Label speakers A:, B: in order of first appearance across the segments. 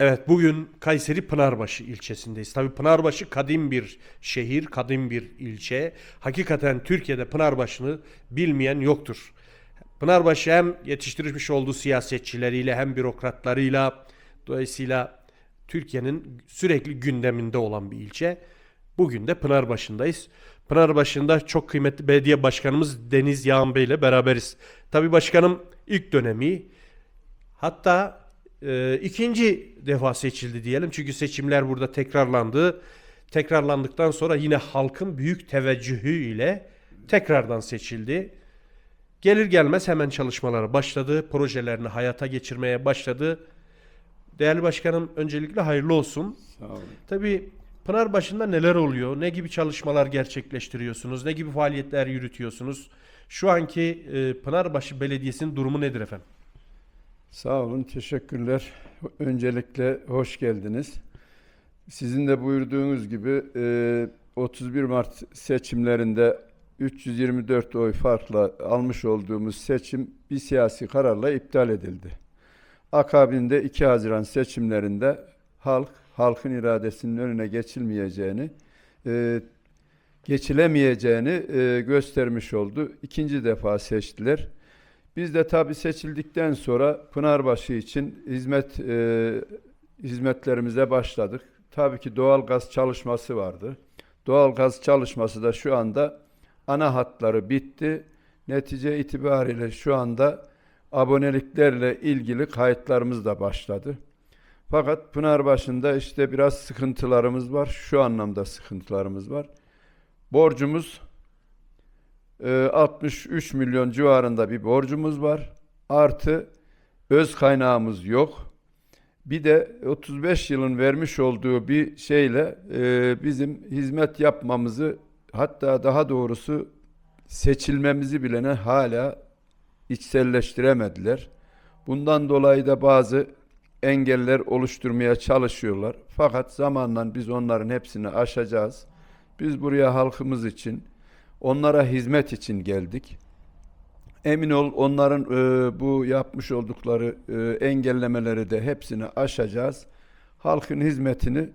A: Evet bugün Kayseri Pınarbaşı ilçesindeyiz. Tabii Pınarbaşı kadim bir şehir, kadim bir ilçe. Hakikaten Türkiye'de Pınarbaşı'nı bilmeyen yoktur. Pınarbaşı hem yetiştirmiş olduğu siyasetçileriyle hem bürokratlarıyla dolayısıyla Türkiye'nin sürekli gündeminde olan bir ilçe. Bugün de Pınarbaşı'ndayız. Pınarbaşı'nda çok kıymetli belediye başkanımız Deniz Yağan Bey ile beraberiz. Tabii başkanım ilk dönemi Hatta e, ikinci defa seçildi diyelim. Çünkü seçimler burada tekrarlandı. Tekrarlandıktan sonra yine halkın büyük teveccühüyle tekrardan seçildi. Gelir gelmez hemen çalışmalara başladı. Projelerini hayata geçirmeye başladı. Değerli başkanım öncelikle hayırlı olsun.
B: Sağ olun.
A: Tabii Pınarbaşı'nda neler oluyor? Ne gibi çalışmalar gerçekleştiriyorsunuz? Ne gibi faaliyetler yürütüyorsunuz? Şu anki e, Pınarbaşı Belediyesi'nin durumu nedir efendim?
B: Sağ olun, teşekkürler. Öncelikle hoş geldiniz. Sizin de buyurduğunuz gibi e, 31 Mart seçimlerinde 324 oy farkla almış olduğumuz seçim bir siyasi kararla iptal edildi. Akabinde 2 Haziran seçimlerinde halk, halkın iradesinin önüne geçilmeyeceğini, e, geçilemeyeceğini e, göstermiş oldu. İkinci defa seçtiler. Biz de tabii seçildikten sonra Pınarbaşı için hizmet e, hizmetlerimize başladık. Tabii ki doğal gaz çalışması vardı. Doğal gaz çalışması da şu anda ana hatları bitti. Netice itibariyle şu anda aboneliklerle ilgili kayıtlarımız da başladı. Fakat Pınarbaşı'nda işte biraz sıkıntılarımız var. Şu anlamda sıkıntılarımız var. Borcumuz 63 milyon civarında bir borcumuz var. Artı öz kaynağımız yok. Bir de 35 yılın vermiş olduğu bir şeyle e, bizim hizmet yapmamızı hatta daha doğrusu seçilmemizi bilene hala içselleştiremediler. Bundan dolayı da bazı engeller oluşturmaya çalışıyorlar. Fakat zamanla biz onların hepsini aşacağız. Biz buraya halkımız için, onlara hizmet için geldik. Emin ol onların e, bu yapmış oldukları e, engellemeleri de hepsini aşacağız. Halkın hizmetini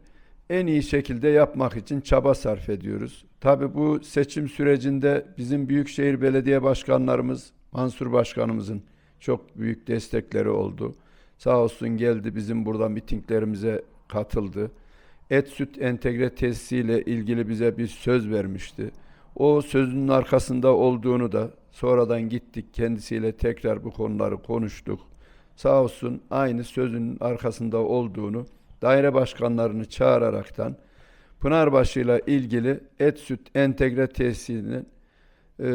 B: en iyi şekilde yapmak için çaba sarf ediyoruz. Tabi bu seçim sürecinde bizim Büyükşehir Belediye Başkanlarımız, Mansur Başkanımızın çok büyük destekleri oldu. Sağ olsun geldi bizim burada mitinglerimize katıldı. Et süt entegre tesisiyle ilgili bize bir söz vermişti. O sözünün arkasında olduğunu da sonradan gittik kendisiyle tekrar bu konuları konuştuk. Sağ olsun aynı sözünün arkasında olduğunu daire başkanlarını çağıraraktan Pınarbaşı ile ilgili et süt entegre tesisinin e,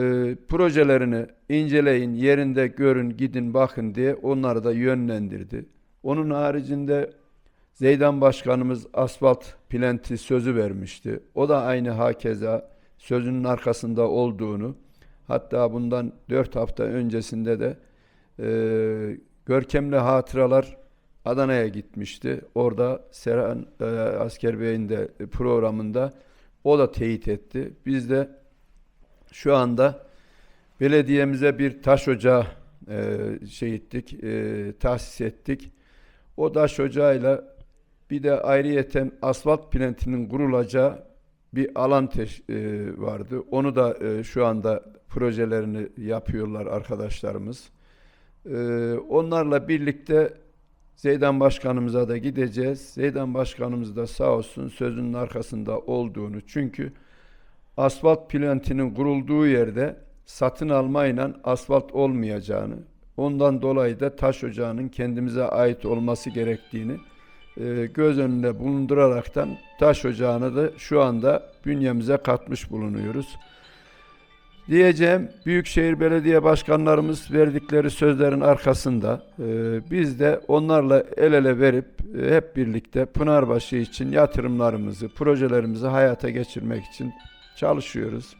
B: projelerini inceleyin, yerinde görün, gidin bakın diye onları da yönlendirdi. Onun haricinde Zeydan Başkanımız asfalt plenti sözü vermişti. O da aynı hakeza sözünün arkasında olduğunu hatta bundan dört hafta öncesinde de e, görkemli hatıralar Adana'ya gitmişti. Orada Serhan e, Asker Bey'in de programında o da teyit etti. Biz de şu anda belediyemize bir taş ocağı e, şey ettik, e, tahsis ettik. O taş ocağıyla bir de ayrıyeten asfalt plantinin kurulacağı bir alan teş- e, vardı. Onu da e, şu anda projelerini yapıyorlar arkadaşlarımız. E, onlarla birlikte Zeydan Başkanımıza da gideceğiz. Zeydan Başkanımız da sağ olsun sözünün arkasında olduğunu çünkü asfalt plantinin kurulduğu yerde satın almayla asfalt olmayacağını, ondan dolayı da taş ocağının kendimize ait olması gerektiğini e, göz önünde bulunduraraktan taş ocağını da şu anda bünyemize katmış bulunuyoruz. Diyeceğim Büyükşehir Belediye Başkanlarımız verdikleri sözlerin arkasında e, biz de onlarla el ele verip e, hep birlikte Pınarbaşı için yatırımlarımızı, projelerimizi hayata geçirmek için çalışıyoruz.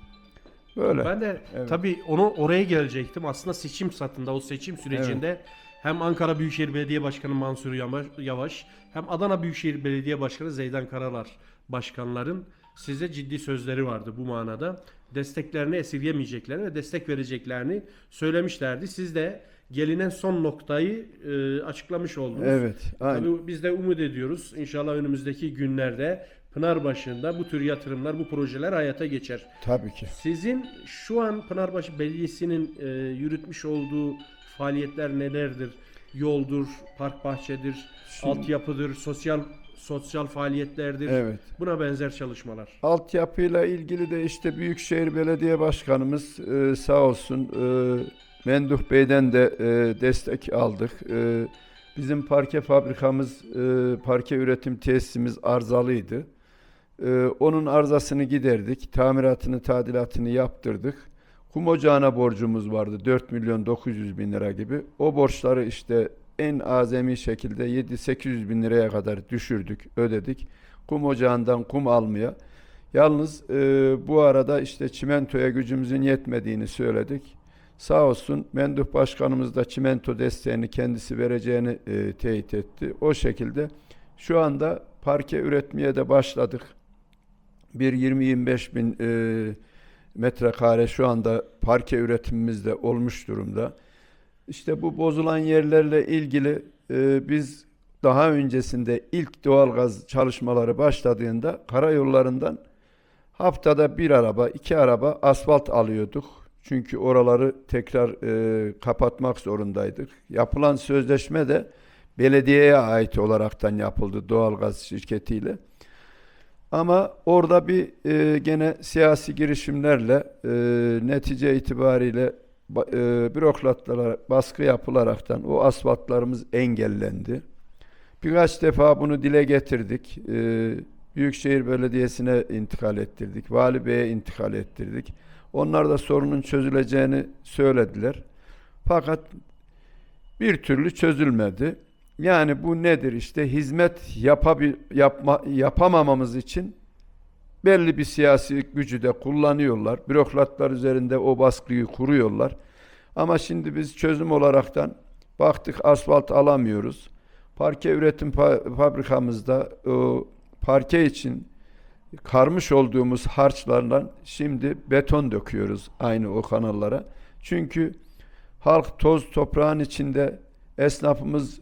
B: Böyle.
A: Ben de
B: Evet.
A: tabii onu oraya gelecektim. Aslında seçim satında o seçim sürecinde hem Ankara Büyükşehir Belediye Başkanı Mansur Yavaş hem Adana Büyükşehir Belediye Başkanı Zeydan Karalar başkanların size ciddi sözleri vardı bu manada. Desteklerini esirgemeyeceklerini ve destek vereceklerini söylemişlerdi. Siz de gelinen son noktayı e, açıklamış oldunuz.
B: Evet, aynen.
A: Tabii biz de umut ediyoruz. İnşallah önümüzdeki günlerde Pınarbaşı'nda bu tür yatırımlar, bu projeler hayata geçer.
B: Tabii ki.
A: Sizin şu an Pınarbaşı Belediyesi'nin e, yürütmüş olduğu faaliyetler nelerdir? Yoldur, park bahçedir,
B: Şimdi-
A: altyapıdır, sosyal sosyal faaliyetlerdir.
B: Evet.
A: Buna benzer çalışmalar.
B: Altyapıyla ilgili de işte Büyükşehir Belediye Başkanımız e, sağ olsun e, Menduh Bey'den de e, destek aldık. E, bizim parke fabrikamız, e, parke üretim tesisimiz arızalıydı. E, onun arızasını giderdik, tamiratını, tadilatını yaptırdık. Kum ocağına borcumuz vardı 4 milyon 900 bin lira gibi. O borçları işte en azami şekilde 7-800 bin liraya kadar düşürdük, ödedik. Kum ocağından kum almaya. Yalnız e, bu arada işte çimentoya gücümüzün yetmediğini söyledik. Sağ olsun Menduh Başkanımız da çimento desteğini kendisi vereceğini e, teyit etti. O şekilde şu anda parke üretmeye de başladık. Bir 20-25 bin e, metrekare şu anda parke üretimimizde olmuş durumda. İşte bu bozulan yerlerle ilgili e, biz daha öncesinde ilk doğalgaz çalışmaları başladığında karayollarından haftada bir araba, iki araba asfalt alıyorduk. Çünkü oraları tekrar e, kapatmak zorundaydık. Yapılan sözleşme de belediyeye ait olaraktan yapıldı doğalgaz şirketiyle. Ama orada bir e, gene siyasi girişimlerle e, netice itibariyle ba- e, bürokratlara baskı yapılaraktan o asfaltlarımız engellendi. Birkaç defa bunu dile getirdik. E, Büyükşehir Belediyesi'ne intikal ettirdik. Vali Bey'e intikal ettirdik. Onlar da sorunun çözüleceğini söylediler. Fakat bir türlü çözülmedi. Yani bu nedir işte hizmet yapabil, yapma, yapamamamız için belli bir siyasi gücü de kullanıyorlar. Bürokratlar üzerinde o baskıyı kuruyorlar. Ama şimdi biz çözüm olaraktan baktık asfalt alamıyoruz. Parke üretim fa- fabrikamızda o parke için karmış olduğumuz harçlardan şimdi beton döküyoruz aynı o kanallara. Çünkü halk toz toprağın içinde esnafımız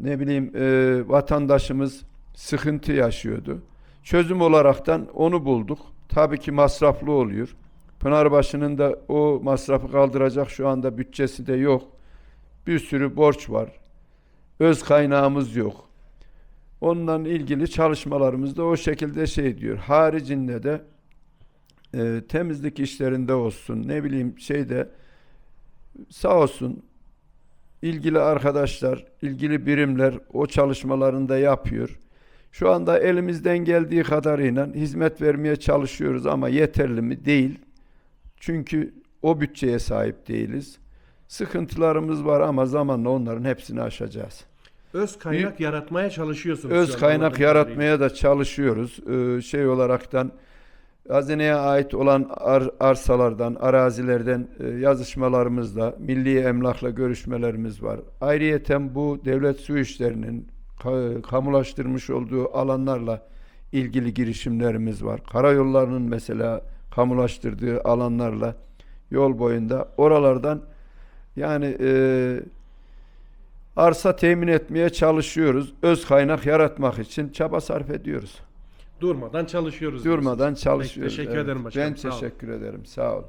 B: ne bileyim e, vatandaşımız sıkıntı yaşıyordu. Çözüm olaraktan onu bulduk. Tabii ki masraflı oluyor. Pınarbaşı'nın da o masrafı kaldıracak şu anda bütçesi de yok. Bir sürü borç var. Öz kaynağımız yok. Onunla ilgili çalışmalarımız da o şekilde şey diyor. Haricinde de e, temizlik işlerinde olsun ne bileyim şeyde sağ olsun ilgili arkadaşlar, ilgili birimler o çalışmalarını da yapıyor. Şu anda elimizden geldiği kadarıyla hizmet vermeye çalışıyoruz ama yeterli mi? Değil. Çünkü o bütçeye sahip değiliz. Sıkıntılarımız var ama zamanla onların hepsini aşacağız.
A: Öz kaynak yaratmaya çalışıyorsunuz.
B: Öz kaynak yaratmaya da çalışıyoruz. Ee, şey olaraktan hazineye ait olan ar- arsalardan, arazilerden e, yazışmalarımızla, milli emlakla görüşmelerimiz var. Ayrıyeten bu devlet su işlerinin ka- kamulaştırmış olduğu alanlarla ilgili girişimlerimiz var. Karayollarının mesela kamulaştırdığı alanlarla yol boyunda oralardan yani e, arsa temin etmeye çalışıyoruz. Öz kaynak yaratmak için çaba sarf ediyoruz.
A: Durmadan çalışıyoruz.
B: Durmadan
A: diyorsunuz.
B: çalışıyoruz.
A: Teşekkür
B: Evet.
A: ederim başkanım.
B: Ben
A: olun.
B: teşekkür ederim. Sağ ol.